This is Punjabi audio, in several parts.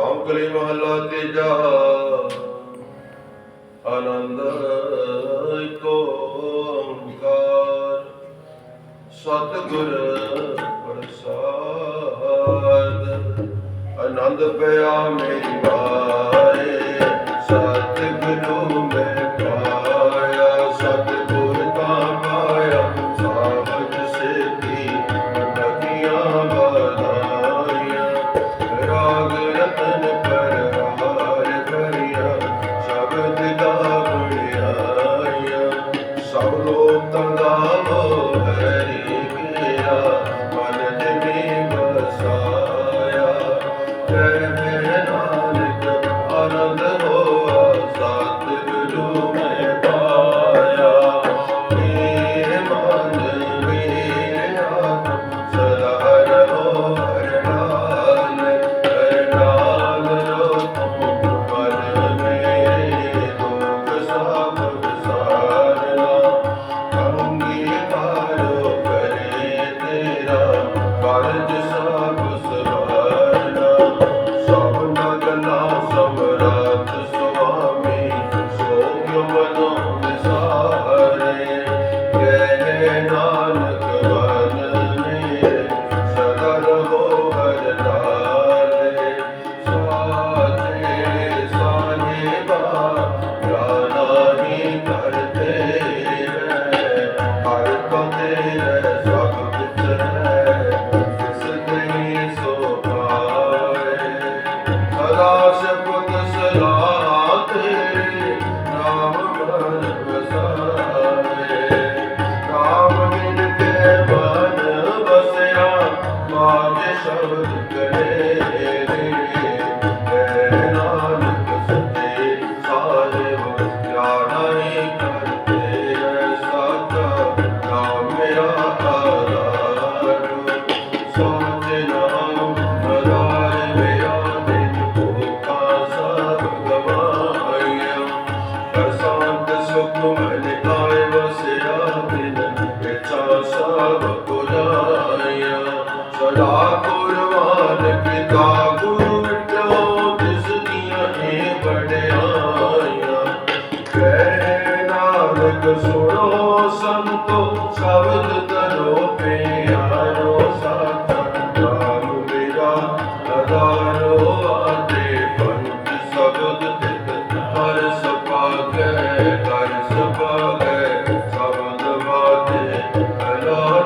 ਰਾਮ ਕਲੀ ਮਹਲਾ ਤੇਜਾ ਆਨੰਦ ਕੋ ਓੰਕਾਰ। ਸਤਗੁਰ ਪ੍ਰਸਾਦ। ਆਨੰਦ ਪਿਆ ਮੇਰੀ ਬਾਤ Jai ਤੁਮਨ ਕਾਇ ਵਸਿਆ ਬਿਨ ਇਛਾ ਸਭ ਪੁਰਾਇਆ ਸਦਾ ਕੁਰਬਾਨ ਪਿਤਾ ਗੁਰੂ ਮਿਟੋ ਤਿਸ ਦੀਆਂ ਹੈ ਬੜਿਆਇਆ ਕਹਿ ਨਾਨਕ ਸੁਣੋ ਸੰਤੋ ਸ਼ਬਦ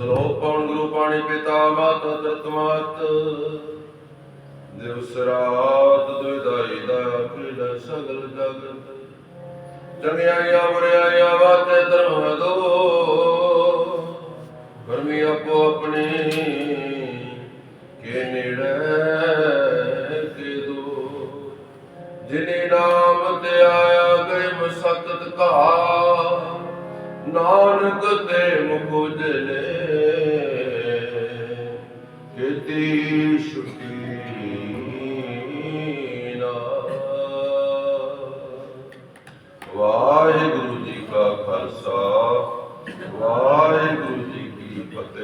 ਸਲੋਕ ਪਉਣ ਗੁਰੂ ਪਾਣੀ ਪਿਤਾ, ਮਾਤਾ ਤਰਤਮਤ। ਨਿਵਸਰਾਤ ਦੁਇਦਾਈ ਦਾ ਕਿਦਾ ਸਗਲ ਜਗਤ ਚੰਗਿਆਈਆ ਬੁਰਿਆਈਆ ਵਾਤੇ ਧਰਮ ਦੋ। ਕਰਮੀ ਆਪੋ ਆਪਣੇ, ਕੇ ਨੇੜੇ, ਕੇ ਦੋ ਜਿਨੇ ਨਾਮ ਤੇ ਆਇਆ, ਗਏ ਮਸਤਤ ਘਾ ਨਾਨਕ ਤੇ ਮੁਖ ਉਜਲੇ ਕਿਤੀ ਛੁਟੀ।